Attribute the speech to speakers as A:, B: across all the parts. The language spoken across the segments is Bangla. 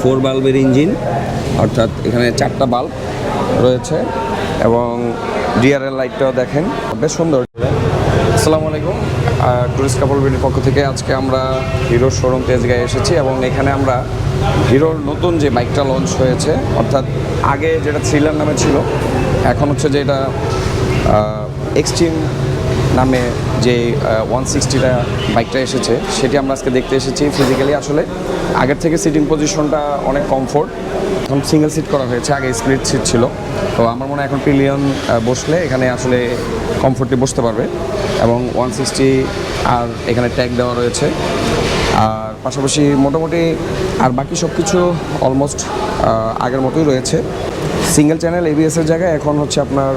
A: ফোর বাল্বের ইঞ্জিন, অর্থাৎ এখানে চারটা বাল্ব রয়েছে এবং ডিআরএল লাইটটাও দেখেন। বেশ সুন্দর। আসসালামু আলাইকুম। টুরিস্ট কাপল বিডির পক্ষ থেকে আজকে আমরা হিরোর শোরুম তেজগাঁয়ে এসেছি এবং এখানে আমরা হিরোর নতুন যে বাইকটা লঞ্চ হয়েছে, অর্থাৎ আগে যেটা থ্রিলার নামে ছিল, এখন হচ্ছে যে এটা এক্সট্রিম নামে যে ওয়ান সিক্সটিটা বাইকটা এসেছে, সেটি আমরা আজকে দেখতে এসেছি ফিজিক্যালি আসলে। আগের থেকে সিটিং পজিশনটা অনেক কমফোর্ট এখন সিঙ্গেল সিট করা হয়েছে, আগে স্প্লিট সিট ছিল। তো আমার মনে হয় এখন পিলিয়ন বসলে এখানে আসলে কমফোর্টলি বসতে পারবে। এবং ওয়ান সিক্সটি আর এখানে ট্যাগ দেওয়া রয়েছে। আর পাশাপাশি মোটামুটি আর বাকি সব কিছু অলমোস্ট আগের মতোই রয়েছে। সিঙ্গেল চ্যানেল এবিএস এর জায়গায় এখন হচ্ছে আপনার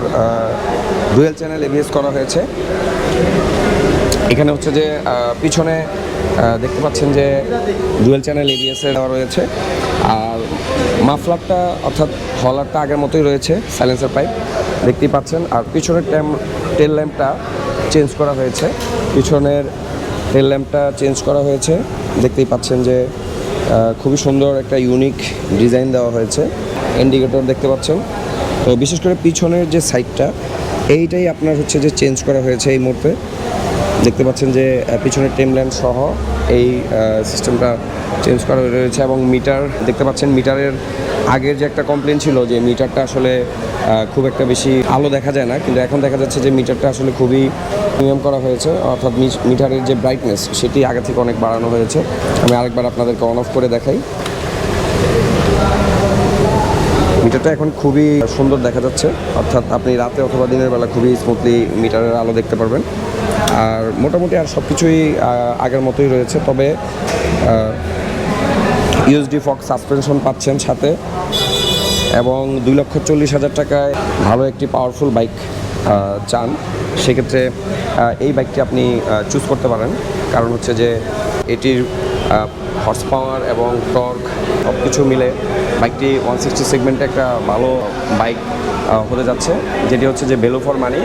A: ডুয়েল চ্যানেল এবিএস করা হয়েছে। এখানে হচ্ছে যে পিছনে দেখতে পাচ্ছেন যে ডুয়েল চ্যানেল এবিএস দেওয়া রয়েছে। আর মাফলারটা অর্থাৎ হলারটা আগের মতোই রয়েছে সাইলেন্সার পাইপ দেখতেই পাচ্ছেন। আর পিছনের ট্যাম টেল ল্যাম্পটা চেঞ্জ করা হয়েছে। পিছনের টেল ল্যাম্পটা চেঞ্জ করা হয়েছে। দেখতেই পাচ্ছেন যে খুবই সুন্দর একটা ইউনিক ডিজাইন দেওয়া হয়েছে। ইন্ডিকেটর দেখতে পাচ্ছেন। তো বিশেষ করে পিছনের যে সাইডটা এইটাই আপনার হচ্ছে যে চেঞ্জ করা হয়েছে এই মুহূর্তে। দেখতে পাচ্ছেন যে পিছনের টেম ল্যাম্প সহ এই সিস্টেমটা চেঞ্জ করা রয়েছে এবং মিটার দেখতে পাচ্ছেন মিটারের আগের যে একটা কমপ্লেন ছিল যে মিটারটা আসলে খুব একটা বেশি আলো দেখা যায় না, কিন্তু এখন দেখা যাচ্ছে যে মিটারটা আসলে খুবই প্রিমিয়াম করা হয়েছে। অর্থাৎ মিটারের যে ব্রাইটনেস সেটি আগে থেকে অনেক বাড়ানো হয়েছে। আমি আরেকবার আপনাদেরকে অন অফ করে দেখাই। মিটারটা এখন খুবই সুন্দর দেখা যাচ্ছে। অর্থাৎ আপনি রাতে অথবা দিনের বেলা খুবই স্মুথলি মিটারের আলো দেখতে পারবেন। আর মোটামুটি আর সব কিছুই আগের মতোই রয়েছে। তবে ইউএসডি ফক সাসপেনশন পাচ্ছেন সাথে। এবং দুই লক্ষ চল্লিশ হাজার টাকায় ভালো একটি পাওয়ারফুল বাইক চান। সেক্ষেত্রে এই বাইকটি আপনি চুজ করতে পারেন। কারণ হচ্ছে যে এটির হর্স পাওয়ার এবং টর্ক সব কিছু মিলে বাইকটি ওয়ান সিক্সটি সেগমেন্টে একটা ভালো বাইক হতে যাচ্ছে, যেটি হচ্ছে যে বেলো ফর মানি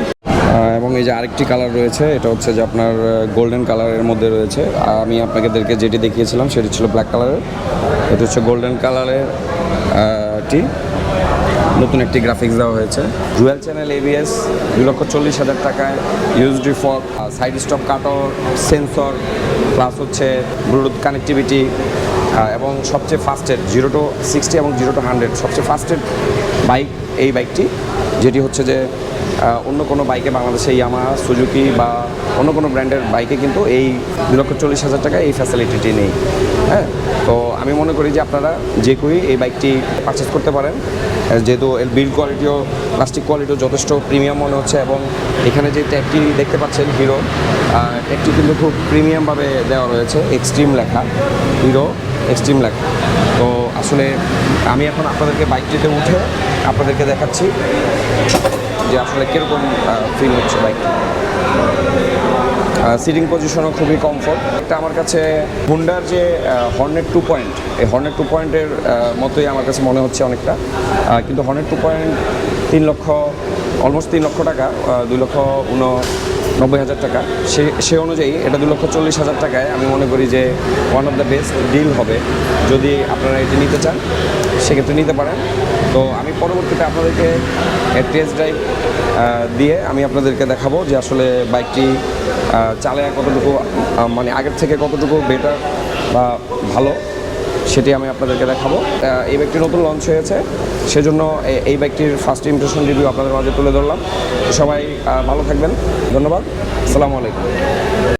A: এবং এই যে আরেকটি কালার রয়েছে, এটা হচ্ছে যে আপনার গোল্ডেন কালারের মধ্যে রয়েছে। আমি আপনাদেরকে যেটি দেখিয়েছিলাম, সেটি ছিল ব্ল্যাক কালারের এটা হচ্ছে গোল্ডেন কালারের টি। নতুন একটি গ্রাফিক্স দেওয়া হয়েছে। ডুয়েল চ্যানেল এবিএস দুই লক্ষ চল্লিশ হাজার টাকায়। USD fork side stop cutter sensor plus হচ্ছে ব্লুটুথ কানেক্টিভিটি এবং সবচেয়ে ফাস্টেড জিরো টু সিক্সটি এবং জিরো টু হান্ড্রেড সবচেয়ে ফাস্টেড বাইক, এই বাইকটি, যেটি হচ্ছে যে অন্য কোনো বাইকে, বাংলাদেশে ইয়ামা সুজুকি বা অন্য কোনো ব্র্যান্ডের বাইকে কিন্তু এই দু লক্ষ চল্লিশ হাজার টাকা এই ফ্যাসিলিটিটি নেই। হ্যাঁ তো আমি মনে করি যে আপনারা যে কেউই এই বাইকটি পারচেস করতে পারেন। যেহেতু এর বিল্ড কোয়ালিটিও প্লাস্টিক কোয়ালিটিও যথেষ্ট প্রিমিয়াম মনে হচ্ছে এবং এখানে যে ট্যাগটি দেখতে পাচ্ছেন হিরো ট্যাগটি কিন্তু খুব প্রিমিয়ামভাবে দেওয়া রয়েছে এক্সট্রিম লেখা হিরো এক্সট্রিম লেখা তো আসলে আমি এখন আপনাদেরকে বাইকটিতে উঠে আপনাদেরকে দেখাচ্ছি যে আসলে কীরকম ফিল হচ্ছে বাইক সিটিং পজিশনও খুবই কমফোর্ট একটা আমার কাছে হুন্ডার যে হর্নেট টু পয়েন্ট এই হর্নেট টু পয়েন্টের মতোই আমার কাছে মনে হচ্ছে অনেকটা। কিন্তু হর্নেট টু পয়েন্ট তিন লক্ষ অলমোস্ট তিন লক্ষ টাকা দুই লক্ষ উন নব্বই হাজার টাকা। সে সে অনুযায়ী এটা দু লক্ষ চল্লিশ হাজার টাকায় আমি মনে করি যে one of the best deal হবে যদি আপনারা এটি নিতে চান, সেক্ষেত্রে নিতে পারেন। তো আমি পরবর্তীতে আপনাদেরকে টেস্ট ড্রাইভ দিয়ে আমি আপনাদেরকে দেখাবো যে আসলে বাইকটি চালায় কতটুকু মানে আগের থেকে কতটুকু বেটার বা ভালো। সেটি আমি আপনাদেরকে দেখাবো। এই ব্যাগটি নতুন লঞ্চ হয়েছে। সেজন্য এই ব্যাগটির ফার্স্ট ইমপ্রেশন রিভিউ আপনাদের মাঝে তুলে ধরলাম। সবাই ভালো থাকবেন। ধন্যবাদ। আসসালামু আলাইকুম।